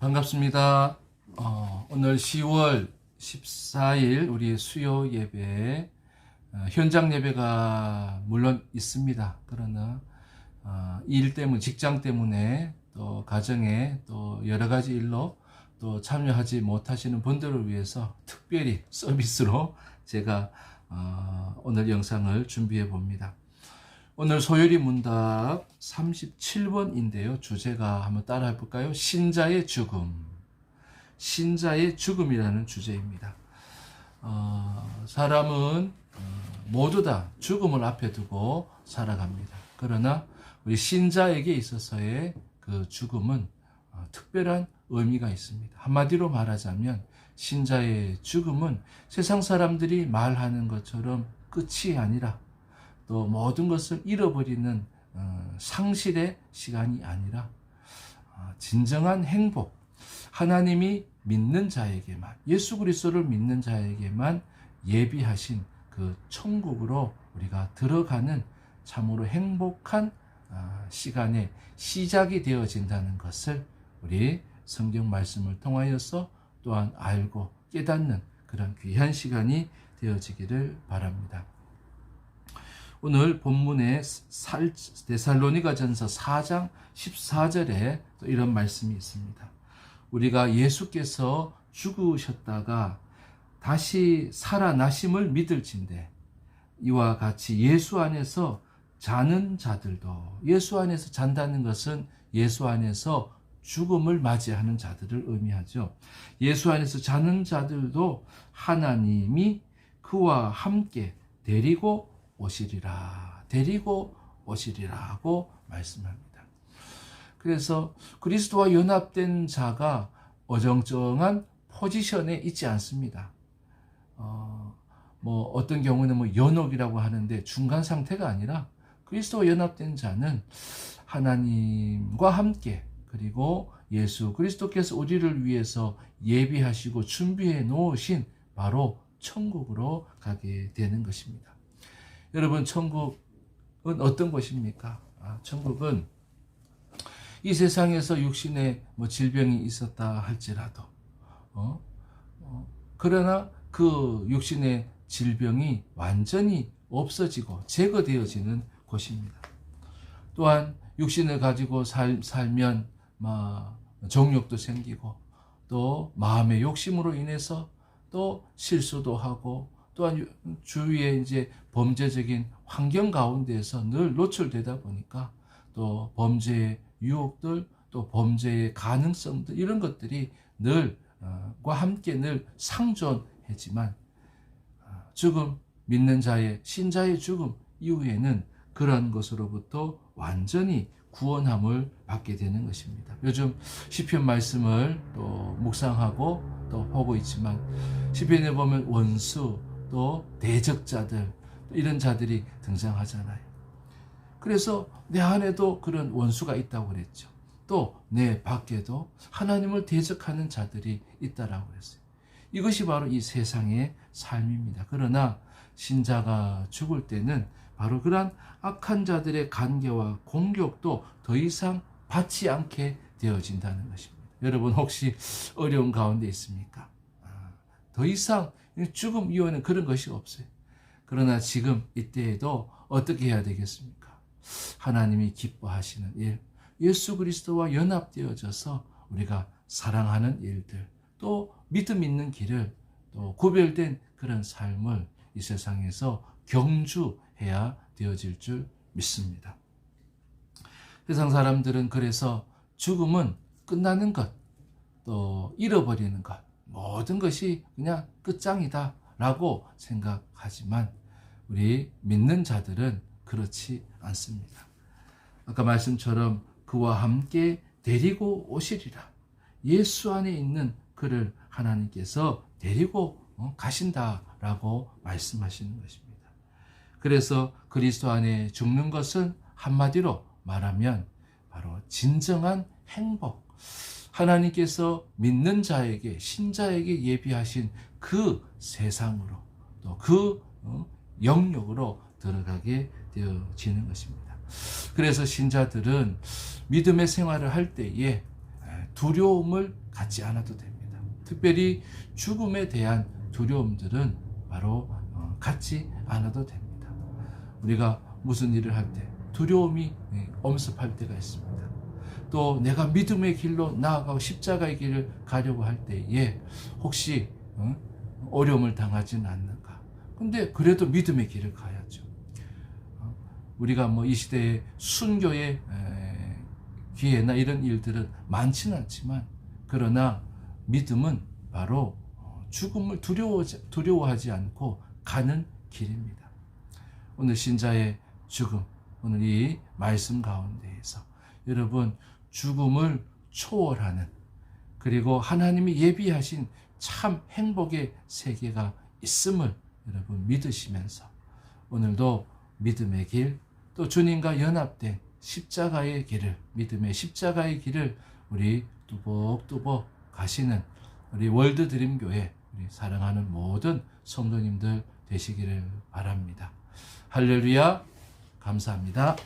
반갑습니다. 어, 오늘 10월 14일 우리 수요 예배 어, 현장 예배가 물론 있습니다. 그러나 어, 일 때문에 직장 때문에 또 가정에 또 여러 가지 일로 또 참여하지 못하시는 분들을 위해서 특별히 서비스로 제가 어, 오늘 영상을 준비해 봅니다. 오늘 소요리 문답 37번인데요. 주제가 한번 따라 해 볼까요? 신자의 죽음. 신자의 죽음이라는 주제입니다. 어, 사람은 어, 모두 다 죽음을 앞에 두고 살아갑니다. 그러나 우리 신자에게 있어서의 그 죽음은 어, 특별한 의미가 있습니다. 한마디로 말하자면 신자의 죽음은 세상 사람들이 말하는 것처럼 끝이 아니라 또 모든 것을 잃어버리는 어, 상실의 시간이 아니라 어, 진정한 행복, 하나님이 믿는 자에게만 예수 그리스도를 믿는 자에게만 예비하신 그 천국으로 우리가 들어가는 참으로 행복한 아, 시간의 시작이 되어진다는 것을 우리 성경 말씀을 통하여서 또한 알고 깨닫는 그런 귀한 시간이 되어지기를 바랍니다. 오늘 본문에 살, 데살로니가 전서 4장 14절에 또 이런 말씀이 있습니다. 우리가 예수께서 죽으셨다가 다시 살아나심을 믿을진데 이와 같이 예수 안에서 자는 자들도 예수 안에서 잔다는 것은 예수 안에서 죽음을 맞이하는 자들을 의미하죠. 예수 안에서 자는 자들도 하나님이 그와 함께 데리고 오시리라. 데리고 오시리라고 말씀합니다. 그래서 그리스도와 연합된 자가 어정쩡한 포지션에 있지 않습니다. 어, 뭐 어떤 경우는 뭐 연옥이라고 하는데 중간 상태가 아니라 그리스도와 연합된 자는 하나님과 함께 그리고 예수 그리스도께서 우리를 위해서 예비하시고 준비해 놓으신 바로 천국으로 가게 되는 것입니다. 여러분 천국은 어떤 곳입니까? 아, 천국은 이 세상에서 육신에 뭐 질병이 있었다 할지라도 어? 어, 그러나 그 육신의 질병이 완전히 없어지고 제거되어지는 곳입니다. 또한 육신을 가지고 살, 살면 막 정욕도 생기고 또 마음의 욕심으로 인해서 또 실수도 하고 또한 주위에 이제 범죄적인 환경 가운데에서 늘 노출되다 보니까 또 범죄의 유혹들 또 범죄의 가능성들 이런 것들이 늘과 함께 늘 상존하지만 죽음 믿는 자의 신자의 죽음 이후에는 그러한 것으로부터 완전히 구원함을 받게 되는 것입니다. 요즘 시편 말씀을 또 묵상하고 또 보고 있지만 시편에 보면 원수 또 대적자들 이런 자들이 등장하잖아요. 그래서 내 안에도 그런 원수가 있다고 그랬죠. 또 내 밖에도 하나님을 대적하는 자들이 있다라고 그랬어요. 이것이 바로 이 세상의 삶입니다. 그러나 신자가 죽을 때는 바로 그러한 악한 자들의 간계와 공격도 더 이상 받지 않게 되어진다는 것입니다. 여러분 혹시 어려운 가운데 있습니까? 아, 더 이상 죽음 이후에는 그런 것이 없어요. 그러나 지금 이때에도 어떻게 해야 되겠습니까? 하나님이 기뻐하시는 일, 예수 그리스도와 연합되어져서 우리가 사랑하는 일들, 또 믿음 있는 길을 또 구별된 그런 삶을 이 세상에서 경주해야 되어질 줄 믿습니다. 세상 사람들은 그래서 죽음은 끝나는 것, 또 잃어버리는 것, 모든 것이 그냥 끝장이다 라고 생각하지만 우리 믿는 자들은 그렇지 않습니다. 아까 말씀처럼 그와 함께 데리고 오시리라. 예수 안에 있는 그를 하나님께서 데리고 어, 가신다라고 말씀하시는 것입니다. 그래서 그리스도 안에 죽는 것은 한마디로 말하면 바로 진정한 행복. 하나님께서 믿는 자에게, 신자에게 예비하신 그 세상으로 또그 어, 영역으로 들어가게 되어지는 것입니다. 그래서 신자들은 믿음의 생활을 할 때에 두려움을 갖지 않아도 됩니다. 특별히 죽음에 대한 두려움들은 바로 어, 갖지 않아도 됩니다. 우리가 무슨 일을 할 때 두려움이 예, 엄습할 때가 있습니다. 또 내가 믿음의 길로 나아가고 십자가의 길을 가려고 할 때에 혹시 어? 어려움을 당하지는 않는가? 근데 그래도 믿음의 길을 가야죠. 어? 우리가 뭐 이 시대에 순교의 에, 기회나 이런 일들은 많지는 않지만 그러나 믿음은 바로 어, 죽음을 두려워, 두려워하지 않고 가는 길입니다. 오늘 신자의 죽음, 오늘 이 말씀 가운데에서 여러분 죽음을 초월하는 그리고 하나님이 예비하신 참 행복의 세계가 있음을 여러분 믿으시면서 오늘도 믿음의 길, 또 주님과 연합된 십자가의 길을, 믿음의 십자가의 길을 우리 뚜벅뚜벅 가시는 우리 월드 드림 교회, 우리 사랑하는 모든 성도님들 되시기를 바랍니다. 할렐루야, 감사합니다.